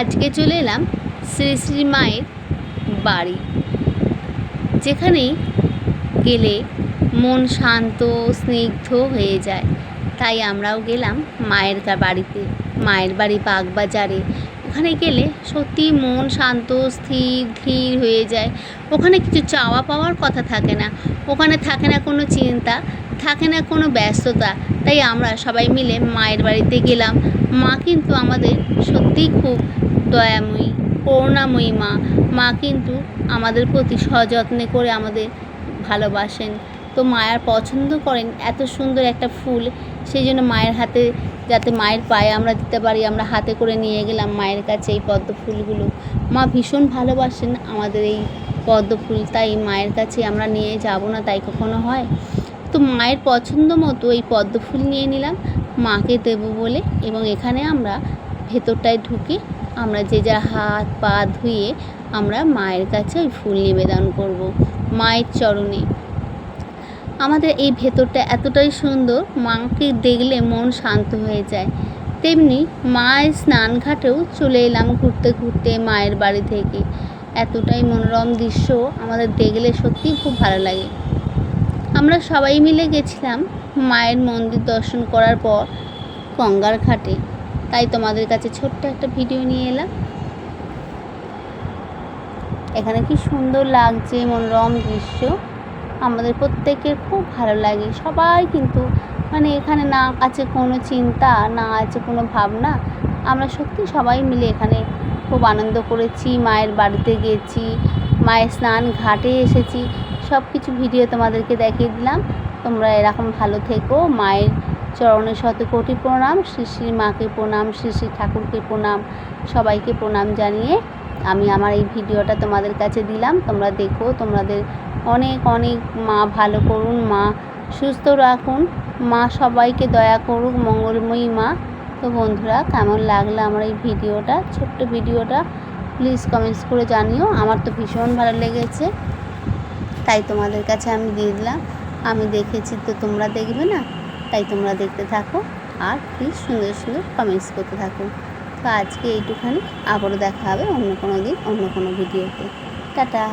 আজকে চলে এলাম শ্রী শ্রী মায়ের বাড়ি, যেখানেই গেলে মন শান্ত, স্নিগ্ধ হয়ে যায়। তাই আমরাও গেলাম মায়ের বাড়িতে, মায়ের বাড়ি বাগবাজারে। ওখানে গেলে সত্যি মন শান্ত, স্থির, ধীর হয়ে যায়। ওখানে কিছু চাওয়া পাওয়ার কথা থাকে না। ওখানে থাকে না কোনো চিন্তা। থাকে না কোনো ব্যস্ততা। তাই আমরা সবাই মিলে মায়ের বাড়িতে গেলাম। মা কিন্তু আমাদের সত্যিই খুব দয়াময়ী, করুণাময়ী মা। মা কিন্তু আমাদের প্রতি সযত্নে করে আমাদের ভালোবাসেন। তো মায়ার পছন্দ করেন এত সুন্দর একটা ফুল। সেই জন্য মায়ের হাতে যাতে মায়ের পায়ে আমরা দিতে পারি, আমরা হাতে করে নিয়ে গেলাম মায়ের কাছে এই পদ্ম ফুলগুলো। মা ভীষণ ভালোবাসেন আমাদের এই পদ্ম ফুল। তাই মায়ের কাছে আমরা নিয়ে যাব না, তাই কখনো হয়? তো মায়ের পছন্দ মতো এই পদ্ম ফুল নিয়ে নিলাম। মাকে দেবো বলে এবং এখানে আমরা ভেতরটায় ঢুকে আমরা যে যা হাত পা ধুয়ে আমরা মায়ের কাছে ওই ফুল নিবেদন করব, মায়ের চরণে। আমাদের এই ভেতরটা এতটাই সুন্দর, মাকে দেখলে মন শান্ত হয়ে যায়। তেমনি মায়ের স্নানঘাটেও চলে এলাম ঘুরতে ঘুরতে মায়ের বাড়ি থেকে। এতটাই মনোরম দৃশ্য আমাদের দেখলে সত্যিই খুব ভালো লাগে। আমরা সবাই মিলে গেছিলাম মায়ের মন্দির দর্শন করার পর গঙ্গার ঘাটে। তাই তোমাদের কাছে ছোট্ট একটা ভিডিও নিয়ে এলাম। এখানে কি সুন্দর লাগছে, মনোরম দৃশ্য। আমাদের প্রত্যেকের খুব ভালো লাগে। সবাই কিন্তু মানে এখানে না আছে কোনো চিন্তা, না আছে কোনো ভাবনা। আমরা সত্যি সবাই মিলে এখানে খুব আনন্দ করেছি। মায়ের বাড়িতে গেছি, মায়ের স্নান ঘাটে এসেছি। সব কিছু ভিডিও তোমাদেরকে দেখিয়ে দিলাম। তোমরা এরকম ভালো থেকো। মায়ের চরণের শত কোটি প্রণাম শ্রী শ্রী মাকে প্রণাম শ্রী শ্রী ঠাকুরকে প্রণাম, সবাইকে প্রণাম জানিয়ে আমি আমার এই ভিডিওটা তোমাদের কাছে দিলাম। তোমরা দেখো, তোমাদের অনেক অনেক মা ভালো করুন, মা সুস্থ রাখুন, মা সবাইকে দয়া করুক, মঙ্গলময়ী মা। তো বন্ধুরা, কেমন লাগল আমার এই ভিডিওটা? ছোট্ট ভিডিওটা প্লিজ কমেন্টস করে জানিও। আমার তো ভীষণ ভালো লেগেছে। তাই তোমাদের কাছে আমি দিয়ে দিলাম। আমি দেখেছি তো তোমরা দেখবে না? তাই তোমরা দেখতে থাকো আর প্লিজ সুন্দর সুন্দর কমেন্টস করতে থাকো। তো আজকে এইটুখানি। আবারও দেখা হবে অন্য কোনো দিন, অন্য কোনো ভিডিওতে টাটা!